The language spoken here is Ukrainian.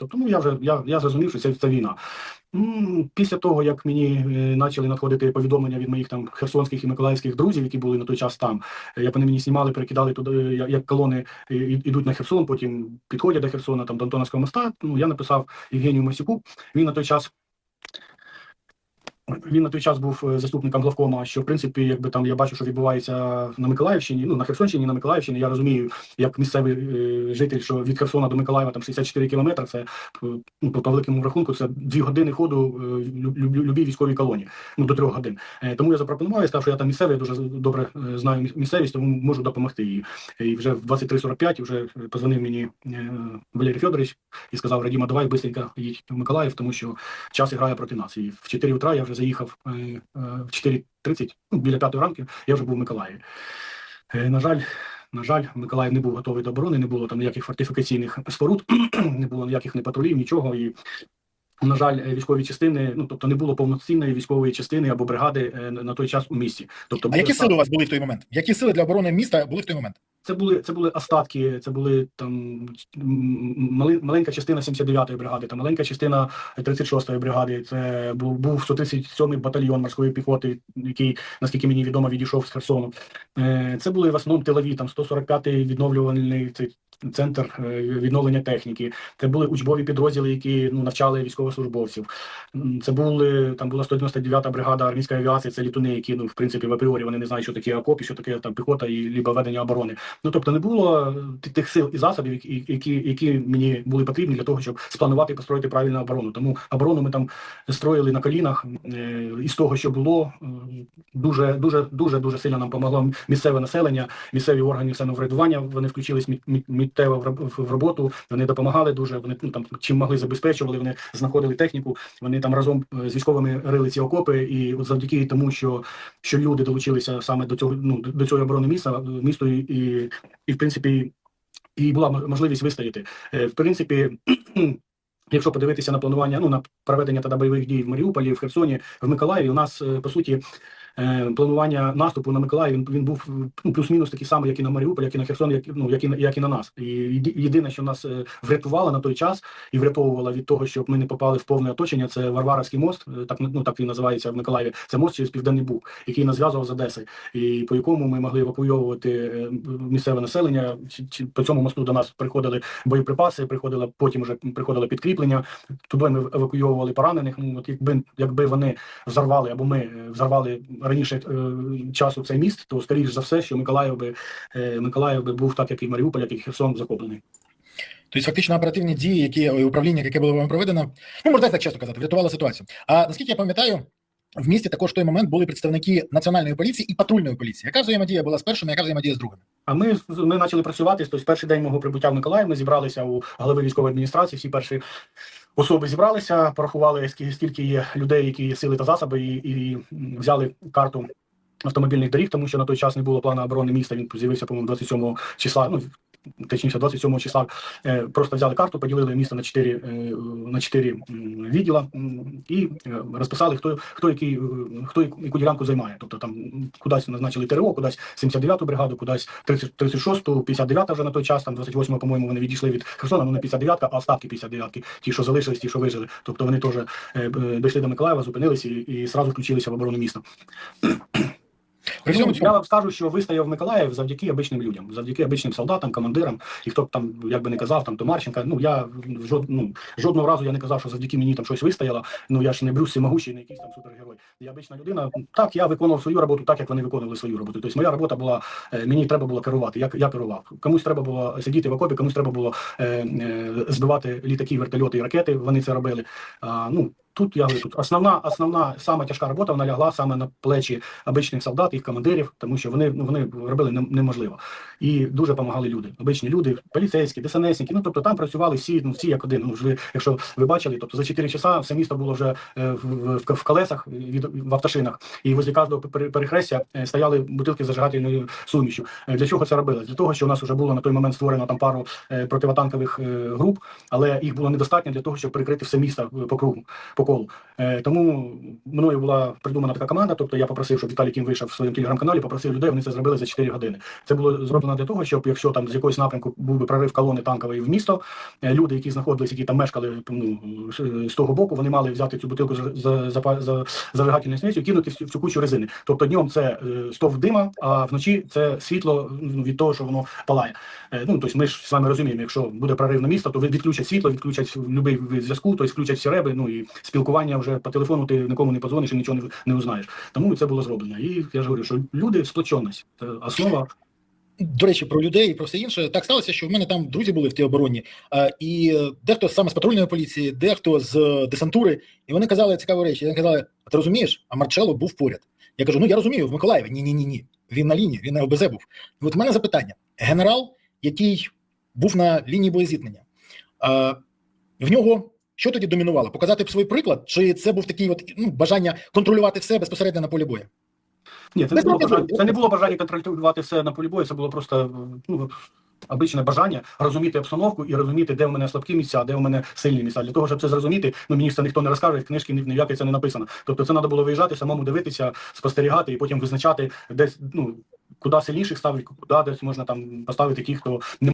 Тобто, ну я вже я, я зрозумів, що це, це війна. Після того, як мені е, почали надходити повідомлення від моїх там херсонських і миколаївських друзів, які були на той час там, е, як вони мені знімали, перекидали туди, е, як- колони йдуть на Херсон, потім підходять до Херсона, там до Антоновського моста. Ну я написав Євгенію Масюку. Він на той час. Він на той час був е, заступником главкома, що в принципі, якби там я бачу, що відбувається на Миколаївщині, ну на Херсонщині, на Миколаївщині. Я розумію, як місцевий е, житель, що від Херсона до Миколаєва там 64 кілометри. Це ну, по, великому рахунку, це дві години ходу е, люб, люб, любій військовій колонії, ну до трьох годин. Е, тому я запропонував, я сказав, що я там місцевий, дуже добре е, знаю місцевість, тому можу допомогти їй. І вже в 23.45 вже позвонив мені е, Валерій Федорович і сказав: Радіма, давай быстренько їдь в Миколаїв, тому що час грає проти нас. І в 4 утра я вже заїхав е, е, в 4.30, ну, біля 5 ранку, я вже був в Миколаєві. Е, На жаль, на жаль, Миколаїв не був готовий до оборони, не було там ніяких фортифікаційних споруд, не було ніяких не патрулів, нічого. І, на жаль, військові частини, ну тобто не було повноцінної військової частини або бригади на на той час у місті. Тобто А які сили у вас були в той момент? Які сили для оборони міста були в той момент? Це були це були остатки, це були там мали, маленька частина 79-ї бригади, там маленька частина 36-ї бригади. Це був був 137-й батальйон морської піхоти, який, наскільки мені відомо, відійшов з Херсону. Е, Це були в основному тилові, там 145-й відновлювальний цей центр е, відновлення техніки. Це були учбові підрозділи, які ну навчали військовослужбовців. Це були там була 199-та бригада армійської авіації. Це літуни, які ну в принципі в апріорі вони не знають, що таке окопі, що таке там піхота і либо ведення оборони. Ну тобто не було тих сил і засобів, які, які, мені були потрібні для того, щоб спланувати і построїти правильну оборону. Тому оборону ми там строїли на колінах. Е, із того, що було, е, дуже дуже дуже дуже сильно нам допомогло місцеве населення, місцеві органи самоврядування. Вони включились миттєво в роботу. Вони допомагали дуже. Вони ну там чим могли забезпечували. Вони знаходили техніку. Вони там разом е, з військовими рили ці окопи. І от завдяки тому, що що люди долучилися саме до цього ну до цього оборони міста е, місту і, і, і в принципі і була можливість вистояти. Е, В принципі. Якщо подивитися на планування, ну на проведення тоді бойових дій в Маріуполі, в Херсоні, в Миколаєві, у нас по суті планування наступу на Миколаїв він, він був ну, плюс-мінус такий самий, як і на Маріуполь, як і на Херсон, як, ну, як, і, як і на нас. І єдине, що нас е, врятувало на той час і врятовувало від того, щоб ми не попали в повне оточення, це Варварівський мост, е, так ну так він називається в Миколаєві. Це мост через Південний Буг, який нас зв'язував з Одесою, і по якому ми могли евакуйовувати е, місцеве населення. Чи- По цьому мосту до нас приходили боєприпаси, приходило потім вже приходило підкріплення. Туди ми евакуйовували поранених. Ну от якби якби вони взорвали або ми е, взорвали раніше е, часу цей міст, то скоріш за все, що Миколаїв би е, Миколаїв би був так, як і Маріуполь, як і Херсон захоплений. Тобто, фактично, оперативні дії, які управління, яке було вами проведено, ну можна так чесно казати, врятувало ситуацію. А наскільки я пам'ятаю, в місті також в той момент були представники національної поліції і патрульної поліції. Яка взаємодія була з першими, яка взаємодія з другими? А ми ми почали працювати. Тобто, перший день мого прибуття в Миколаїв. Ми зібралися у голови військової адміністрації. Всі перші особи зібралися, порахували скільки, є людей, які є сили та засоби, і, і взяли карту. Автомобільних доріг, тому що на той час не було плану оборони міста. Він з'явився, по-моєму, 27 числа. Ну точніше, 27 числа. Е, просто взяли карту, поділили місто на 4, е, на 4 відділа і е, розписали, хто хто який, хто яку ділянку займає. Тобто там кудись назначили ТРО, кудись 79-ту бригаду, кудись 36-ту, 59-та вже на той час, там 28 по-моєму, вони відійшли від Херсона, ну не 59-та, а остатки 59-ки, ті, що залишились, ті, що вижили. Тобто вони теж дійшли до Миколаєва, зупинилися і, і сразу включилися в оборону міста. При всьому я вам скажу, що вистояв Миколаїв завдяки обичним людям, завдяки обичним солдатам, командирам, і хто б там, як би не казав, там то Марченка. Ну я жод, ну, жодного разу я не казав, що завдяки мені там щось вистояло. Ну я ж не Брюс Всемогущий, не якийсь там супергерой. Я обична людина. Так, я виконував свою роботу, так як вони виконували свою роботу. Тобто моя робота була, е, мені треба було керувати. Я, я керував. Комусь треба було сидіти в окопі, комусь треба було е, е, збивати літаки, вертольоти і ракети. Вони це робили. А, ну Тут я говорю, тут основна, основна сама тяжка робота вона лягла саме на плечі обичних солдат, їх командирів, тому що вони ну вони робили неможливо. І дуже допомагали люди, обичні люди, поліцейські, ДСНСники. Ну тобто там працювали всі, ну всі як один. Ну ви, якщо ви бачили, тобто за 4 часа все місто було вже е, в, в, в, колесах від в автошинах, і возле кожного пере- перехрестя е, стояли бутилки з зажигательною сумішю. Е, Для чого це робилось? Для того, що у нас вже було на той момент створено там пару противотанкових груп, але їх було недостатньо для того, щоб прикрити все місто по кругу по протокол. Е, Тому мною була придумана така команда. Тобто я попросив, щоб Віталій Кім вийшов в своєму телеграм-каналі, попросив людей, вони це зробили за 4 години. Це було зроблено для того, щоб якщо там з якогось напрямку був би прорив колони танкової в місто, е, люди, які знаходились, які там мешкали ну, з того боку, вони мали взяти цю бутилку за, за, за, за зажигательну сницю і кинути в цю, кучу резини. Тобто днем це е, стовп дима, а вночі це світло ну, від того, що воно палає. Е, Ну, тобто ми ж з вами розуміємо, якщо буде прорив на місто, то відключать світло, відключать будь-який зв'язку, тобто включать всі реби, ну і спілкування вже по телефону ти нікому не подзвониш і нічого не, не узнаєш. Тому це було зроблено. І я ж говорю, що люди сплоченість це основа. До речі, про людей і про все інше. Так сталося, що в мене там друзі були в тій обороні, і дехто саме з патрульної поліції, дехто з десантури, і вони казали цікаві речі. Вони казали: а ти розумієш, а Марчелло був поряд. Я кажу: ну я розумію, в Миколаєві. Ні, ні, ні, ні. Він на лінії, він на ОБЗ був. І от в мене запитання: генерал, який був на лінії боєзіткнення, в нього. Що тоді домінувало? Показати б свій приклад, чи це був такий от ну бажання контролювати все безпосередньо на полі бою? Ні, це не було бажання. Це не було бажання контролювати все на полі бою. Це було просто ну. Обичне бажання розуміти обстановку і розуміти, де в мене слабкі місця, де в мене сильні місця. Для того, щоб це зрозуміти, ну мені це ніхто не розкаже, в книжки ні, ні в якій це не написано. Тобто це треба було виїжджати, самому дивитися, спостерігати і потім визначати, десь ну куди сильніших ставити, куди десь можна там поставити тих, хто не